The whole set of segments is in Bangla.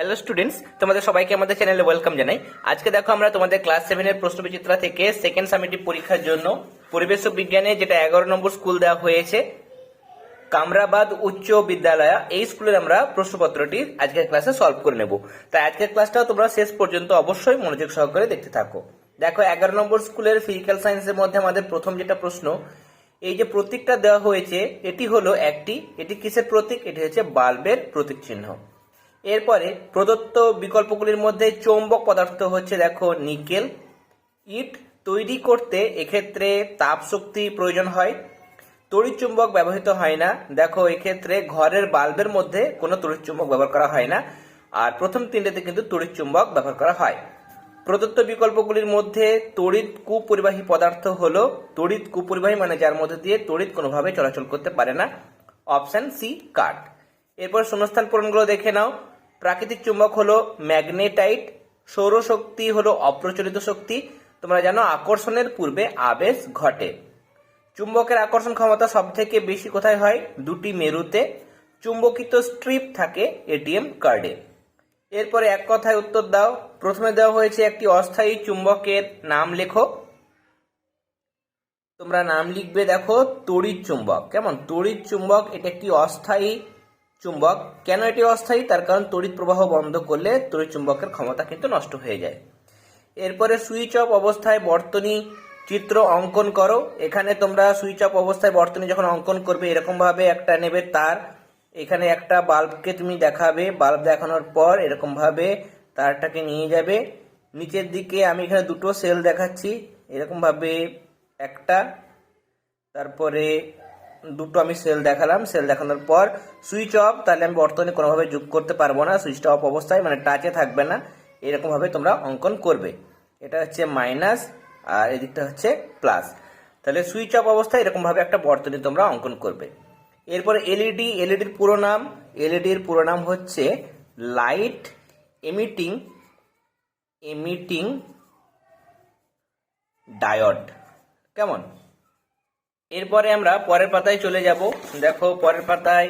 হ্যালো স্টুডেন্টস তোমাদের সবাইকে আমাদের চ্যানেলে ওয়েলকাম জানাই। আজকে দেখো আমরা তোমাদের ক্লাস সেভেনের প্রশ্নবিচিত্রা থেকে সেকেন্ড সামিটিভ পরীক্ষার জন্য পরিবেশ বিজ্ঞানে যেটা এগারো নম্বর স্কুল দেওয়া হয়েছে, কামরাবাদ উচ্চ বিদ্যালয়, এই স্কুলের আমরা প্রশ্নপত্রটি আজকের ক্লাসে সলভ করে নেব। তাই আজকের ক্লাসটাও তোমরা শেষ পর্যন্ত অবশ্যই মনোযোগ সহকারে দেখতে থাকো। দেখো, এগারো নম্বর স্কুলের ফিজিক্যাল সায়েন্সের মধ্যে আমাদের প্রথম যেটা প্রশ্ন, এই যে প্রতীকটা দেওয়া হয়েছে, এটি হলো একটি, এটি কিসের প্রতীক? এটি হচ্ছে বাল্বের প্রতীক চিহ্ন। এরপরে প্রদত্ত বিকল্পগুলির মধ্যে চৌম্বক পদার্থ হচ্ছে দেখো নিকেল। ইট তৈরি করতে এক্ষেত্রে তাপ শক্তি প্রয়োজন হয়। তড়িৎ চুম্বক ব্যবহৃত হয় না। দেখো এক্ষেত্রে ঘরের বাল্বের মধ্যে কোনো তড়িৎ চুম্বক ব্যবহার করা হয় না। আর প্রথম তিনটেতে কিন্তু তড়িৎ চুম্বক ব্যবহার করা হয়। প্রদত্ত বিকল্পগুলির মধ্যে তড়িৎ কুপরিবাহী পদার্থ হল তড়িৎ কুপরিবাহী মানে যার মধ্যে দিয়ে তড়িৎ কোনোভাবে চলাচল করতে পারে না। অপশান সি, কাঠ। এরপর শূন্যস্থান পূরণগুলো দেখে নাও। প্রাকৃতিক চুম্বক হলো ম্যাগনেটাইট, সৌরশক্তি হলো অপ্রচলিত শক্তি। তোমরা জানো আকর্ষণের পূর্বে আবেশ ঘটে। চুম্বকের আকর্ষণ ক্ষমতা সব থেকে বেশি কোথায় হয়? দুটি মেরুতে। চুম্বকিত স্ট্রিপ থাকে এটিএম কার্ডে। এরপরে এক কথায় উত্তর দাও। প্রথমে দেওয়া হয়েছে একটি অস্থায়ী চুম্বকের নাম লেখো। তোমরা নাম লিখবে, দেখো, তড়িৎ চুম্বক। কেমন? তড়িৎ চুম্বক, এটা একটি অস্থায়ী চুম্বক, কেন এটি অস্থায়ী? তার কারণ তড়িৎ প্রবাহ বন্ধ করলে তড়িৎ চুম্বকের ক্ষমতা কিন্তু নষ্ট হয়ে যায়। এরপরে সুইচ অফ অবস্থায় বর্তনী চিত্র অঙ্কন করো। এখানে তোমরা সুইচ অফ অবস্থায় বর্তনী যখন অঙ্কন করবে এরকম ভাবে একটা নেবে তার। এখানে একটা বাল্বকে তুমি দেখাবে, বাল্ব দেখানোর পর এরকম ভাবে তারটাকে নিয়ে যাবে। নিচের দিকে আমি এখানে দুটো সেল দেখাচ্ছি এরকম ভাবে একটা, তারপরে দুটো আমি সেল দেখালাম। সেল দেখানোর পর সুইচ অফ তাহলে আমি বর্তমানে কোনোভাবে যোগ করতে পারব না। সুইচটা অফ অবস্থায় মানে টাচে থাকবে না। এরকমভাবে তোমরা অঙ্কন করবে। এটা হচ্ছে মাইনাস আর এদিকটা হচ্ছে প্লাস তাহলে সুইচ অফ অবস্থায় এরকমভাবে একটা বর্তনী তোমরা অঙ্কন করবে। এরপরে এলইডি এলইডির পুরো নাম। এলইডির পুরো নাম হচ্ছে লাইট এমিটিং এমিটিং ডায়োড কেমন? এরপরে আমরা পরের পাতায় চলে যাব। দেখো, পরের পাতায়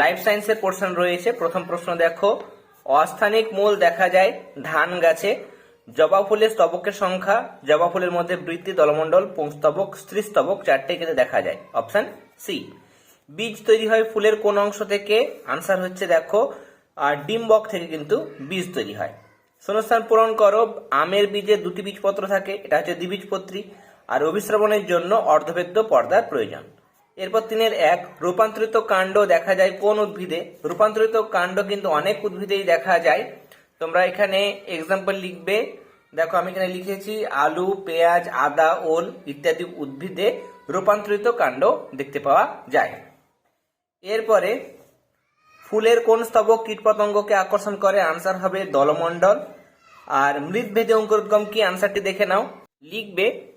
লাইফ সায়েন্সের পোর্শন রয়েছে। প্রথম প্রশ্ন, দেখো, অস্থানিক মূল দেখা যায় ধান গাছে। জবা ফুলের স্তবকের সংখ্যা, জবা ফুলের মধ্যে বৃত্তি, দলমণ্ডল পুংস্তবক স্ত্রীস্তবক চারটে ক্ষেত্রে দেখা যায়। অপশন সি বীজ তৈরি হয় ফুলের কোন অংশ থেকে? আনসার হচ্ছে, দেখো আর ডিম্বক থেকে কিন্তু বীজ তৈরি হয়। শূন্যস্থান পূরণ করো, আমের বীজে দুটি বীজপত্র থাকে, এটা হচ্ছে দ্বিবীজপত্রী। আর অভিশ্রবণের জন্য অর্ধবেদ্য পর্দার প্রয়োজন। এরপর তিনের এক, রূপান্তরিত কাণ্ড দেখা যায় কোন উদ্ভিদে? রূপান্তরিত কাণ্ড কিন্তু অনেক উদ্ভিদেই দেখা যায়। তোমরা এখানে এক্সাম্পল লিখবে। দেখো, আমি এখানে লিখেছি আলু, পেঁয়াজ, আদা, ওল ইত্যাদি উদ্ভিদে রূপান্তরিত কাণ্ড দেখতে পাওয়া যায়। এরপরে, ফুলের কোন স্তবক কীটপতঙ্গকে আকর্ষণ করে? আনসার হবে দলমণ্ডল। আর মৃৎভেদে অঙ্কুরোদ্গম কি? আনসারটি দেখে নাও। লিখবে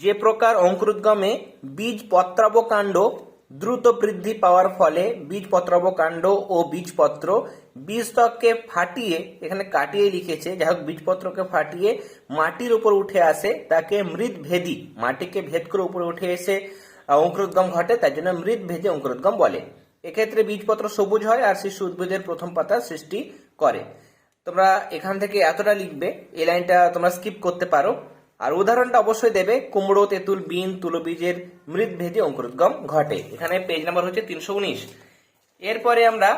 যে প্রকার অঙ্কুরোদ্গমে বীজ পত্রাব কাণ্ড দ্রুত বৃদ্ধি পাওয়ার ফলে বীজ পত্রাব কাণ্ড ও বীজপত্র বীজত্বককে ফাটিয়ে, এখানে কাটিয়ে লিখেছে, যাই হোক বীজপত্রকে ফাটিয়ে মাটির উপর উঠে আসে, তাকে মৃৎভেদী, মাটিকে ভেদ করে উপরে উঠে এসে অঙ্কুরোদ্গম ঘটে, তাই জন্য মৃৎভেদী অঙ্কুরোদ্গম বলে। এক্ষেত্রে বীজপত্র সবুজ হয় আর শিশু উদ্ভিদের প্রথম পাতা সৃষ্টি করে। তোমরা এখান থেকে এতটা লিখবে, এই লাইনটা তোমরা স্কিপ করতে পারো। আর উদাহরণটা অবশ্যই দেবে, কুমড়ো, তেঁতুল, বিন তুলবীজের মৃৎভেদী অঙ্কুরোদ্গম ঘটে। এখানে পেজ নাম্বার হচ্ছে তিনশো উনিশ। এরপরে আমরা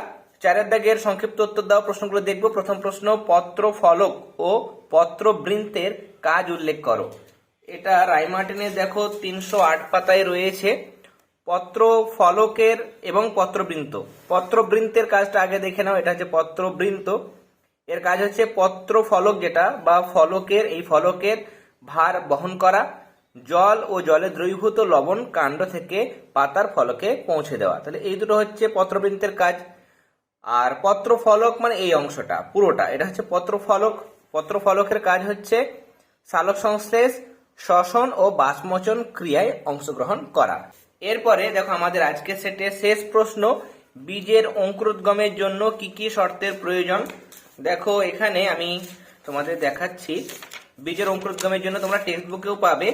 চারের দাগের সংক্ষিপ্ত উত্তর দেওয়া প্রশ্নগুলো দেখব। প্রথম প্রশ্ন পত্র ফলক ও পত্র বৃন্তের কাজ উল্লেখ করো। এটা রাইমার্টিনে দেখো, তিনশো আট পাতায় রয়েছে। পত্র ফলকের এবং পত্রবৃন্ত। পত্রবৃন্তের কাজটা আগে দেখে নাও, এটা হচ্ছে পত্রবৃন্ত। এর কাজ হচ্ছে পত্র ফলক যেটা বা ফলকের, এই ফলকের ভার বহন করা, জল ও জলে দ্রবীভূত লবণ কাণ্ড থেকে পাতার ফলকে পৌঁছে দেওয়া। তাহলে এই দুটো হচ্ছে পত্রবৃন্তের কাজ। আর পত্র ফলক মানে এই অংশটা, পুরোটা। এটা হচ্ছে পত্র ফলক পত্র ফলকের কাজ হচ্ছে সালোক সংশ্লেষ, শ্বসন ও বাষ্পমোচন ক্রিয়ায় অংশগ্রহণ করা। এরপরে দেখো আমাদের আজকের সেটে শেষ প্রশ্ন, বীজের অঙ্কুরোদ্গমের জন্য কি কি শর্তের প্রয়োজন? দেখো এখানে আমি তোমাদের দেখাচ্ছি। বীজের অঙ্কুরোদ্গমের জন্য তোমরা টেক্সট বুকেও পাবে।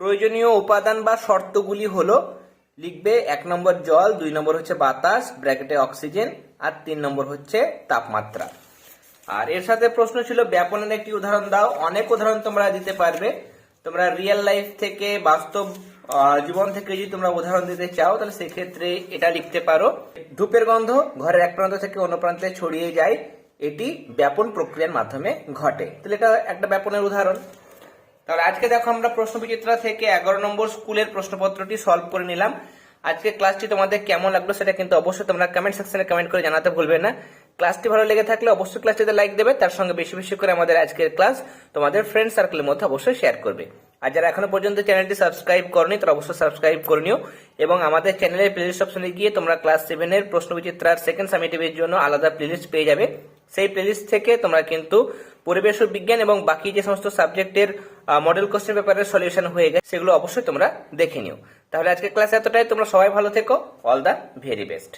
প্রয়োজনীয় উপাদান বা শর্তগুলি হলো, লিখবে এক নম্বর জল, দুই নম্বর হচ্ছে বাতাস ব্র্যাকেটে অক্সিজেন আর তিন নম্বর হচ্ছে তাপমাত্রা। আর এর সাথে প্রশ্ন ছিল, ব্যাপনের একটি উদাহরণ দাও। অনেক উদাহরণ তোমরা দিতে পারবে। তোমরা রিয়েল লাইফ থেকে, বাস্তব জীবন থেকে যদি তোমরা উদাহরণ দিতে চাও, তাহলে সেক্ষেত্রে এটা লিখতে পারো। ধূপের গন্ধ ঘরের এক প্রান্ত থেকে অন্য প্রান্তে ছড়িয়ে যায়। এটি ব্যাপন প্রক্রিয়ার মাধ্যমে ঘটে। তাহলে এটা একটা ব্যাপনের উদাহরণ। তাহলে আজকে দেখো আমরা প্রশ্ন বিচিত্রা থেকে এগারো নম্বর স্কুলের প্রশ্নপত্রটি সলভ করে নিলাম। আজকে ক্লাসটি তোমাদের কেমন লাগল সেটা কিন্তু অবশ্যই তোমরা কমেন্ট সেকশনে কমেন্ট করে জানাতে ভুলবে না। ক্লাসটি ভালো লেগে থাকলে অবশ্যই ক্লাসটিতে লাইক দেবে, তার সঙ্গে বেশি বেশি করে আমাদের আজকের ক্লাস তোমাদের ফ্রেন্ড সার্কেলের মধ্যে অবশ্যই শেয়ার করবে। আর যারা এখনও পর্যন্ত চ্যানেলটি সাবস্ক্রাইব করনি, তারা অবশ্যই সাবস্ক্রাইব করে নিও এবং আমাদের চ্যানেলের প্লেলিস্ট অপশনে গিয়ে তোমরা ক্লাস সেভেনের প্রশ্ন বিচিত্রার সেকেন্ড সামিটিভের জন্য আলাদা প্লেলিস্ট পেয়ে যাবে। সেই প্লেলিস্ট থেকে তোমরা কিন্তু পরিবেশ ও বিজ্ঞান এবং বাকি যে সমস্ত সাবজেক্টের মডেল কোশ্চেন পেপারের সলিউশন হয়ে গেছে, সেগুলো অবশ্যই তোমরা দেখে নিও। তাহলে আজকে ক্লাস এতটাই। তোমরা সবাই ভালো থেকো। All the very best